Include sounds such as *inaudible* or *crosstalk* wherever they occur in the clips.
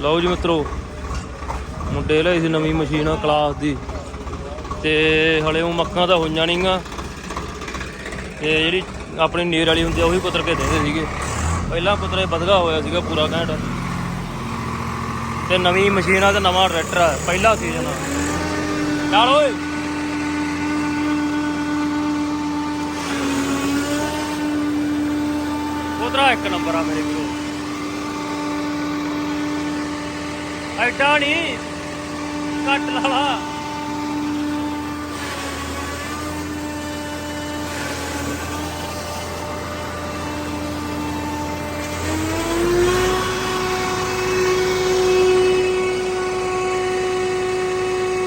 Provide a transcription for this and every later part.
ਲਓ ਜੀ ਮਿੱਤਰੋ, ਮੁੰਡੇ ਲਈ ਸੀ ਨਵੀਂ ਮਸ਼ੀਨ ਕਲਾਸ ਦੀ। ਤੇ ਹਲੇ ਉਹ ਮੱਕਾਂ ਤਾਂ ਹੋਈਆਂ ਨਹੀਂਗਾ ਤੇ ਜਿਹੜੀ ਆਪਣੀ ਨੀਰ ਵਾਲੀ ਹੁੰਦੀ ਆ, ਉਹੀ ਕੁਤਰ ਕੇ ਦਿੰਦੇ ਸੀਗੇ। ਪਹਿਲਾਂ ਕੁਤਰੇ ਵਧਗਾ ਹੋਇਆ ਸੀਗਾ ਪੂਰਾ ਘੈਂਟ। ਤੇ ਨਵੀਂ ਮਸ਼ੀਨ ਆ ਤੇ ਨਵਾਂ ਟਰੈਕਟਰ ਆ, ਪਹਿਲਾ ਸੀਜ਼ਨ ਆ। ਚੱਲ ਓਏ। ਉਧਰਾ ਇੱਕ ਨੰਬਰ ਆ ਮੇਰੇ ਕੋਲ ਐਡਾ ਨਹੀਂ ਕੱਟ ਲਾਲਾ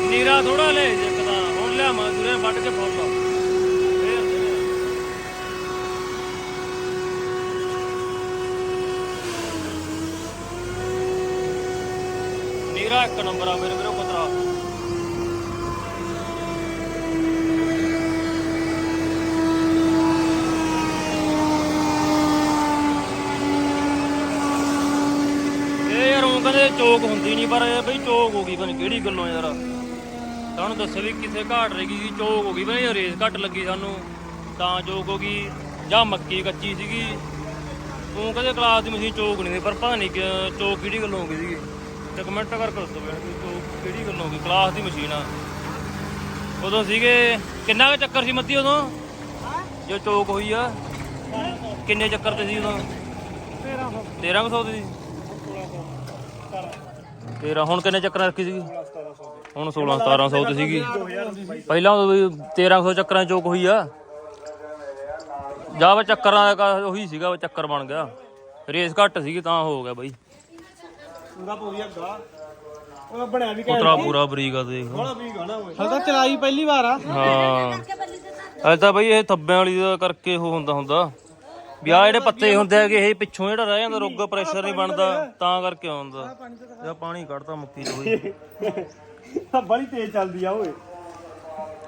ਨੀਰਾ ਥੋੜਾ ਲੈ ਜਕਦਾ ਹੁਣ ਲਿਆ ਮੈਂ ਦੁਰੇ ਵੱਢ ਕੇ ਫੁੱਲ ਲਾ ਫੇਰ ਦੇ। ਨੀਰਾ ਇੱਕ ਨੰਬਰ ਆ, ਮੇਰੇ ਵੀਰੋ ਪਤਰਾ। ਇਹ ਯਾਰ ਕਹਿੰਦੇ ਚੋਕ ਹੁੰਦੀ ਨਹੀਂ ਪਰ ਇਹ ਬਈ ਚੋਕ ਹੋ ਗਈ, ਪਤਾ ਕਿਹੜੀ ਗੱਲੋਂ ਯਾਰ। ਸਾਨੂੰ ਦੱਸੋ ਵੀ ਕਿੱਥੇ ਘਾਟ ਰਹੀ ਗਈ ਚੋਕ ਹੋ ਗਈ ਬਈ ਰੇਸ ਘੱਟ ਲੱਗੀ ਸਾਨੂੰ। ਤਾਂ ਚੋਕ ਹੋ ਗਈ, ਜਾਂ ਮੱਕੀ ਕੱਚੀ ਸੀਗੀ। ਉਹ ਕਹਿੰਦੇ ਕਲਾਸ ਦੀ ਮਸ਼ੀਨ ਚੋਕ ਨਹੀਂ ਸੀ, ਪਰ ਪਤਾ ਨਹੀਂ ਕਿ ਚੋਕ ਕਿਹੜੀ ਗੱਲੋਂ ਹੋ ਗਈ ਸੀਗੀ। ਤੇ ਕਮੈਂਟ ਕਰਕੇ ਦੱਸੋ ਵੀ ਕਿ ਚੋਕ ਕਿਹੜੀ ਗੱਲੋਂ ਹੋ ਗਈ? ਕਲਾਸ ਦੀ ਮਸ਼ੀਨ ਆ। ਉਦੋਂ ਸੀਗੇ ਕਿੰਨਾ ਕੁ ਚੱਕਰ ਸੀ ਮੱਤੀ ਉਦੋਂ? ਜੋ ਚੋਕ ਹੋਈ ਆ। ਕਿੰਨੇ ਚੱਕਰ ਤੇ ਸੀ ਉਦੋਂ? 1300 ਦੀ ਸੀ ਤੇਰਾ ਹੁਣ ਕਿੰਨੇ ਚੱਕਰਾਂ ਰੱਖੀ ਸੀਗੀ? ਹੁਣ 16 1700 ਤੇ ਸੀਗੀ। ਪਹਿਲਾਂ ਉਦੋਂ ਵੀ 1300 ਚੱਕਰਾਂ ਚੋਕ ਹੋਈ ਆ। ਜਾ ਵਾ ਚੱਕਰਾਂ ਦਾ ਉਹੀ ਸੀਗਾ ਚੱਕਰ ਬਣ ਗਿਆ। ਰੇਸ ਘੱਟ ਸੀਗੀ ਤਾਂ ਹੋ ਗਿਆ ਬਾਈ। ਪੂਰੀ ਅੱਗਾ ਉਹ ਬਣਿਆ ਵੀ ਉਤਰਾ ਪੂਰਾ ਬਰੀਕ ਆ ਦੇਖ। ਬੜਾ ਵੀ ਗਾਣਾ ਹੋਏ ਹਲ ਤਾਂ ਚਲਾਈ ਪਹਿਲੀ ਵਾਰ ਆ। ਹਾਂ। ਅਜੇ ਤਾਂ ਬਈ ਇਹ ਥੱਬਿਆਂ ਵਾਲੀ ਦਾ ਕਰਕੇ ਉਹ ਹੁੰਦਾ ਹੁੰਦਾ। ਵੀ ਆਹ ਜਿਹੜੇ ਪੱਤੇ ਹੁੰਦੇ ਹੈਗੇ ਇਹ ਪਿੱਛੋਂ ਜਿਹੜਾ ਰਹਿ ਜਾਂਦਾ ਰੁੱਗ ਪ੍ਰੈਸ਼ਰ ਨਹੀਂ ਬਣਦਾ ਤਾਂ ਕਰਕੇ ਆਉਂਦਾ ਇਹ ਪਾਣੀ ਕੱਢਦਾ ਮੁੱਕੀ ਤੋਂ ਬਈ ਬੜੀ ਤੇਜ਼ ਚੱਲਦੀ ਆ ਓਏ।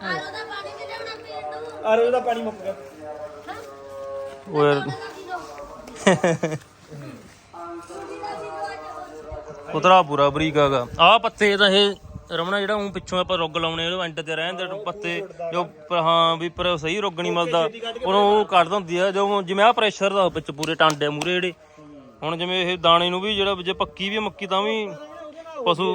ਆਲੋ ਦਾ ਪਾਣੀ ਵੀ ਲਿਆਉਣਾ ਪੀਣ ਨੂੰ। ਅਰੇ ਉਹਦਾ ਪਾਣੀ ਮੁੱਕ ਗਿਆ। ਯਾਰ *laughs* ਉਤਰਾ ਪੂਰਾ ਬਰੀਕ ਹੈਗਾ ਆਹ ਪੱਤੇ ਤਾਂ ਇਹ ਰਮਣਾ ਜਿਹੜਾ ਉਹ ਪਿੱਛੋਂ ਆਪਾਂ ਰੁੱਗ ਲਾਉਣੇ ਉਹ ਐਂਡ ਤੇ ਰਹਿੰਦੇ ਪੱਤੇ ਜੋ ਪ- ਹਾਂ ਵੀ ਪਰ ਸਹੀ ਰੁੱਗ ਨਹੀਂ ਮਿਲਦਾ। ਉਹਨੂੰ ਉਹ ਕੱਢ ਦਿੰਦੀ ਆ ਜੋ ਜਿਵੇਂ ਆ ਪ੍ਰੈਸ਼ਰ ਦਾ ਵਿੱਚ ਪੂਰੇ ਟਾਂਡੇ ਮੂਰੇ ਜਿਹੜੇ ਹੁਣ ਜਿਵੇਂ ਇਹ ਦਾਣੇ ਨੂੰ ਵੀ ਜਿਹੜਾ ਜੇ ਪੱਕੀ ਵੀ ਆ ਮੱਕੀ ਤਾਂ ਵੀ ਪਸ਼ੂ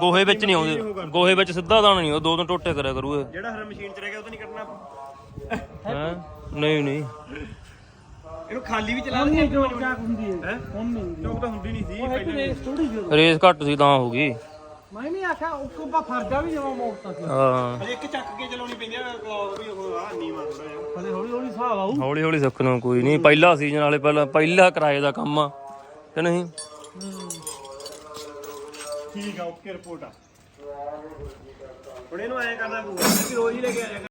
ਗੋਹੇ ਵਿੱਚ ਨਹੀਂ ਆਉਂਦੇ। ਗੋਹੇ ਵਿੱਚ ਸਿੱਧਾ ਦਾਣਾ ਨਹੀਂ ਉਹ ਦੋ ਦੋ ਟੋਟੇ ਕਰਿਆ ਕਰੂ ਇਹ। ਜਿਹੜਾ ਹਰ ਮਸ਼ੀਨ ਚ ਰਹਿ ਗਿਆ ਉਹ ਤਾਂ ਨਹੀਂ ਕਰਨਾ ਹੈਂ? ਨਹੀਂ ਨਹੀਂ। ਇਹਨੂੰ ਖਾਲੀ ਵੀ ਚਲਾ ਦੇ ਚੋਕ ਹੁੰਦੀ ਹੈ? ਹੁਣ ਨਹੀਂ ਚੋਕ ਤਾਂ ਹੁੰਦੀ ਨਹੀਂ ਸੀ ਪਹਿਲਾਂ। ਥੋੜੀ ਜਿਹੀ ਰੇਸ ਘੱਟ ਸੀ ਤਾਂ ਹੋ ਗਈ। ਮੈਂ ਨਹੀਂ ਆਖਿਆ ਉਹ ਕੋ ਫਰਜਾ ਵੀ ਜਮਾ ਮੋੜਤਾ ਸੀ। ਹਾਂ। ਇੱਕ ਚੱਕ ਕੇ ਚਲਾਉਣੀ ਪੈਂਦੀ ਆ ਕਲੌਕ ਵੀ ਉਹ ਆ ਥੋੜਾ ਜਿਹਾ। ਹਲੇ ਹੌਲੀ ਹੌਲੀ ਹਿਸਾਬ ਆਊ। ਹੌਲੀ ਹੌਲੀ ਸਿੱਖਣਾ ਕੋਈ ਨਹੀਂ ਪਹਿਲਾ ਸੀਜ਼ਨ ਵਾਲੇ ਪਹਿਲਾਂ ਪਹਿਲਾ ਕਿਰਾਏ ਦਾ ਕੰਮ ਆ ਕਿ ਨਹੀਂ? ਠੀਕ ਆ ਓਕੇ ਰਿਪੋਰਟ ਆ। ਹੁਣ ਇਹਨੂੰ ਐਂ ਕਰਨਾ ਪਊਗਾ ਕਿ ਰੋਜ਼ ਹੀ ਲੈ ਕੇ ਆਇਆ